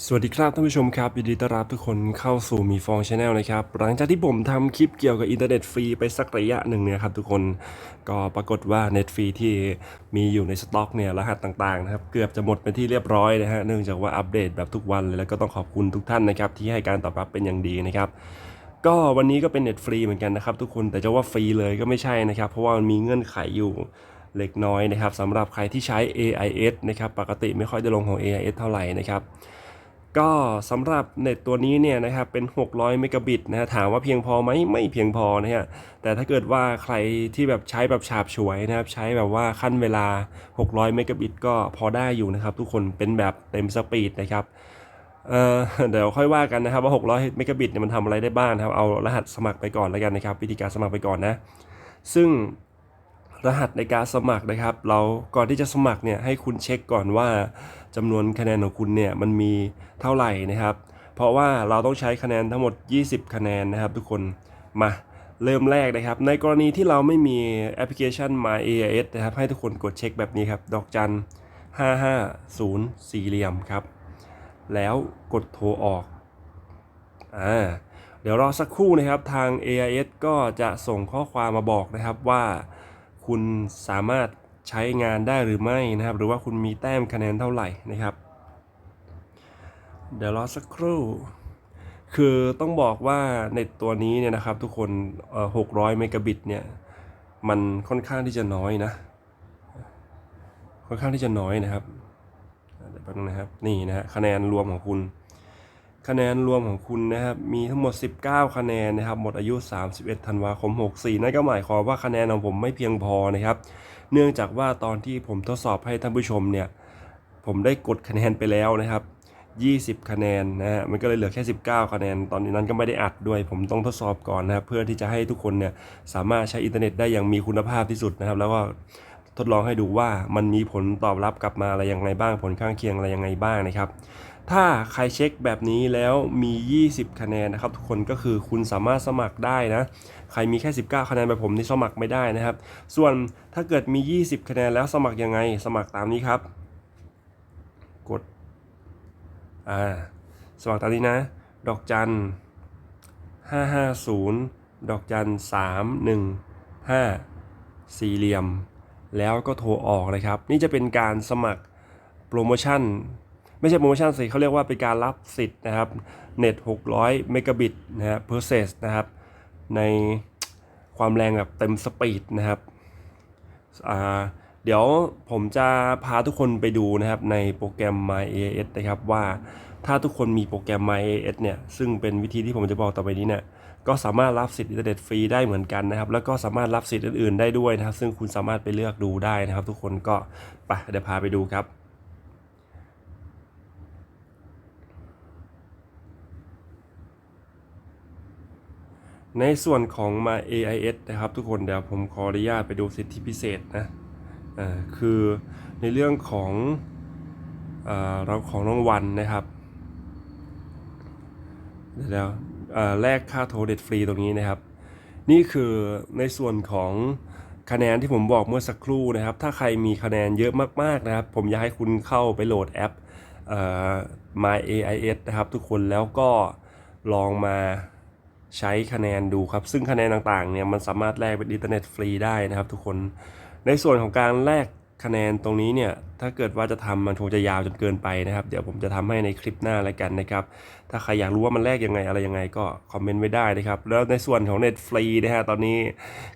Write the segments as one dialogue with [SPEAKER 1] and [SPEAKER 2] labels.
[SPEAKER 1] สวัสดีครับท่านผู้ชมครับยินดีต้อนรับทุกคนเข้าสู่มีฟองชาแนลนะครับ หลังจากที่ผมทำคลิปเกี่ยวกับอินเทอร์เน็ตฟรีไปสักระยะหนึ่งเนี่ยครับทุกคนก็ปรากฏว่าเน็ตฟรีที่มีอยู่ในสต็อกเนี่ยรหัสต่างๆนะครับเกือบจะหมดเป็นที่เรียบร้อยนะฮะเนื่องจากว่าอัปเดตแบบทุกวันเลยแล้วก็ต้องขอบคุณทุกท่านนะครับที่ให้การตอบรับเป็นอย่างดีนะครับก็วันนี้ก็เป็นเน็ตฟรีเหมือนกันนะครับทุกคนแต่จะว่าฟรีเลยก็ไม่ใช่นะครับ เพราะว่ามันมีเงื่อนไขอยู่เล็กน้อยนะครับสำหรับใครที่ใช้ AIS นะครับปกติไม่ค่อยได้ลงของ AIS เท่าไหร่นะครับ ก็สำหรับเน็ตตัวนี้เนี่ยนะครับเป็น 600 เมกะบิตนะฮะถามว่าเพียงพอไหมไม่เพียงพอนะฮะแต่ถ้าเกิดว่าใครที่แบบใช้แบบฉาบฉวยนะครับใช้แบบว่าขั้นเวลา 600 เมกะบิตก็พอได้อยู่นะครับทุกคนเป็นแบบเต็มสปีดนะครับเอ่อเดี๋ยวค่อยว่ากันนะครับว่า 600 เมกะบิตเนี่ยมันทำอะไรได้บ้างครับเอารหัสสมัครไปก่อนแล้วกันนะครับวิธีการสมัครไปก่อนนะ ซึ่ง รหัสในการสมัครนะครับ เราก่อนที่จะสมัครเนี่ยให้คุณเช็คก่อนว่าจำนวนคะแนนของคุณเนี่ยมันมีเท่าไหร่นะครับ เพราะว่าเราต้องใช้คะแนนทั้งหมด 20 คะแนนนะครับ ทุกคนมาเริ่มแรกนะครับ ในกรณีที่เราไม่มีแอปพลิเคชัน My AIS นะครับ ให้ทุกคนกดเช็คแบบนี้ครับ ดอกจัน 550 สี่เหลี่ยมครับ แล้วกดโทรออกอ่าเดี๋ยวรอสักครู่นะครับทาง AIS ก็จะส่งข้อความมาบอกนะครับว่า คุณสามารถใช้งานได้หรือไม่นะครับ หรือว่าคุณมีแต้มคะแนนเท่าไหร่นะครับ เดี๋ยวรอสักครู่ คือต้องบอกว่าในตัวนี้เนี่ยนะครับทุกคนเอ่อ600เมกะบิตเนี่ยมันค่อนข้างที่จะน้อยนะ ค่อนข้างที่จะน้อยนะครับเดี๋ยวแป๊บนึงนะครับ นี่นะฮะคะแนนรวมของคุณ คะแนนรวมของคุณนะครับมีทั้งหมด 19 คะแนนนะครับหมดอายุ 31 ธันวาคม 64 นั่นก็หมายความว่าคะแนนของผมไม่เพียงพอนะครับ เนื่องจากว่าตอนที่ผมทดสอบให้ท่านผู้ชมเนี่ยผมได้กดคะแนนไปแล้วนะครับ 20 คะแนนนะฮะมันก็เลยเหลือแค่ 19 คะแนน ตอนนั้นก็ไม่ได้อัดด้วย ผมต้องทดสอบก่อนนะครับเพื่อที่จะให้ทุกคนเนี่ยสามารถใช้อินเทอร์เน็ตได้อย่างมีคุณภาพที่สุดนะครับ แล้วก็ทดลองให้ดูว่ามันมีผลตอบรับกลับมาอะไรยังไงบ้าง ผลข้างเคียงอะไรยังไงบ้างนะครับ ถ้าใครเช็คแบบนี้แล้วมี 20 คะแนนนะครับ ทุกคนก็คือคุณสามารถสมัครได้นะใครมีแค่ 19 คะแนนแบบผมนี่สมัครไม่ได้นะครับ ส่วนถ้าเกิดมี 20 คะแนนแล้วสมัครยังไงสมัครตามนี้ครับ กดอ่าสมัครตามนี้นะ ดอกจัน 550 ดอกจัน 315 สี่เหลี่ยม แล้วก็โทรออกเลยครับ นี่จะเป็นการสมัครโปรโมชั่น ไม่ใช่โปรโมชั่นสิเขาเรียกว่าเป็นการรับสิทธิ์นะครับเน็ต600เมกะบิตนะฮะ per s e นะครับ ในความแรงแบบเต็มสปีดนะครับอ่าเดี๋ยวผมจะพาทุกคนไปดูนะครับในโปรแกรม My AS นะครับว่าถ้าทุกคนมีโปรแกรม My AS เนี่ยซึ่งเป็นวิธีที่ผมจะบอกต่อไปนี้เนี่ยก็สามารถรับสิทธิ์อินเทอร์เน็ตฟรีได้เหมือนกันนะครับ แล้วก็สามารถรับสิทธิ์อื่นๆได้ด้วยนะครับ ซึ่งคุณสามารถไปเลือกดูได้นะครับ ทุกคนก็ไปเดี๋ยวพาไปดูครับ ในส่วนของมา AIS นะครับ ทุกคนเดี๋ยวผมขออนุญาตไปดูสิทธิพิเศษนะอ่าคือในเรื่องของอ่าเราของรางวัลนะครับเดี๋ยวแล้วอ่าแลกค่าโทรเด็ดฟรีตรงนี้นะครับ นี่คือในส่วนของคะแนนที่ผมบอกเมื่อสักครู่นะครับ ถ้าใครมีคะแนนเยอะมากๆนะครับ ผมอยากให้คุณเข้าไปโหลดแอปอ่อ My AIS นะครับ ทุกคนแล้วก็ลองมา ใช้คะแนนดูครับ ซึ่งคะแนนต่างๆเนี่ยมันสามารถแลกเป็นอินเทอร์เน็ตฟรีได้นะครับทุกคนในส่วนของการแลกคะแนนตรงนี้เนี่ยถ้าเกิดว่าจะทำมันคงจะยาวจนเกินไปนะครับ เดี๋ยวผมจะทำให้ในคลิปหน้าแล้วกันนะครับ ถ้าใครอยากรู้ว่ามันแลกยังไงอะไรยังไงก็คอมเมนต์ไว้ได้นะครับ แล้วในส่วนของเน็ตฟรีนะฮะตอนนี้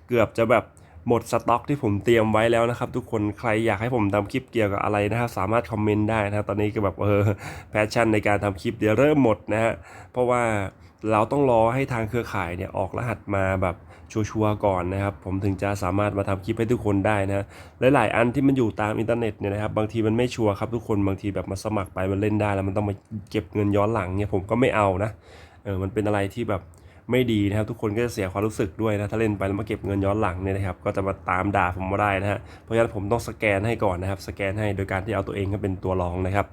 [SPEAKER 1] เกือบจะแบบหมดสต็อกที่ผมเตรียมไว้แล้วนะครับ ทุกคนใครอยากให้ผมทำคลิปเกี่ยวกับอะไรนะครับ สามารถคอมเมนต์ได้นะครับตอนนี้ก็แบบเออแพชชั่นในการทำคลิปเดี๋ยวเริ่มหมดนะฮะเพราะว่า เราต้องรอให้ทางเครือข่ายเนี่ยออกรหัสมาแบบชัวร์ก่อนนะครับ ผมถึงจะสามารถมาทำคลิปให้ทุกคนได้นะหลายๆอันที่มันอยู่ตามอินเทอร์เน็ตเนี่ยนะครับบางทีมันไม่ชัวร์ครับทุกคนบางทีแบบมาสมัครไปมันเล่นได้ แล้วมันต้องมาเก็บเงินย้อนหลังเนี่ยผมก็ไม่เอานะเออมันเป็นอะไรที่แบบไม่ดีนะครับทุกคนก็จะเสียความรู้สึกด้วยนะถ้าเล่นไปแล้วมาเก็บเงินย้อนหลังเนี่ยนะครับก็จะมาตามด่าผมมาได้นะฮะเพราะฉะนั้นผมต้องสแกนให้ก่อนนะครับสแกนให้โดยการที่เอาตัวเองก็เป็นตัวรองนะครับ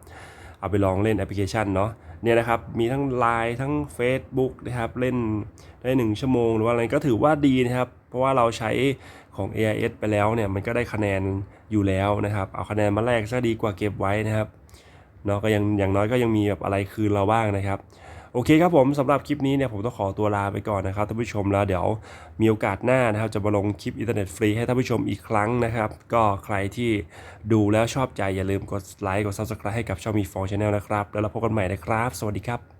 [SPEAKER 1] เอาไปลองเล่นแอปพลิเคชันเนาะเนี่ยนะครับมีทั้ง Line ทั้ง Facebook นะครับเล่นได้ 1 ชั่วโมง หรือว่าอะไรก็ถือว่าดีนะครับ เพราะว่าเราใช้ของ AIS ไปแล้วเนี่ยมันก็ได้คะแนนอยู่แล้วนะครับ เอาคะแนนมาแลกซะดีกว่าเก็บไว้นะครับเนาะก็ยังอย่างน้อยก็ยังมีแบบอะไรคืนเราบ้างนะครับ โอเคครับผมสำหรับคลิปนี้เนี่ยผมต้องขอตัวลาไปก่อนนะครับท่านผู้ชมแล้วเดี๋ยวมีโอกาสหน้านะครับจะมาลงคลิปอินเทอร์เน็ตฟรีให้ท่านผู้ชมอีกครั้งนะครับ ก็ใครที่ดูแล้วชอบใจอย่าลืมกดไลค์กด Subscribe ให้กับช่องมีฟองชาแนลนะครับ แล้วเราพบกันใหม่นะครับ สวัสดีครับ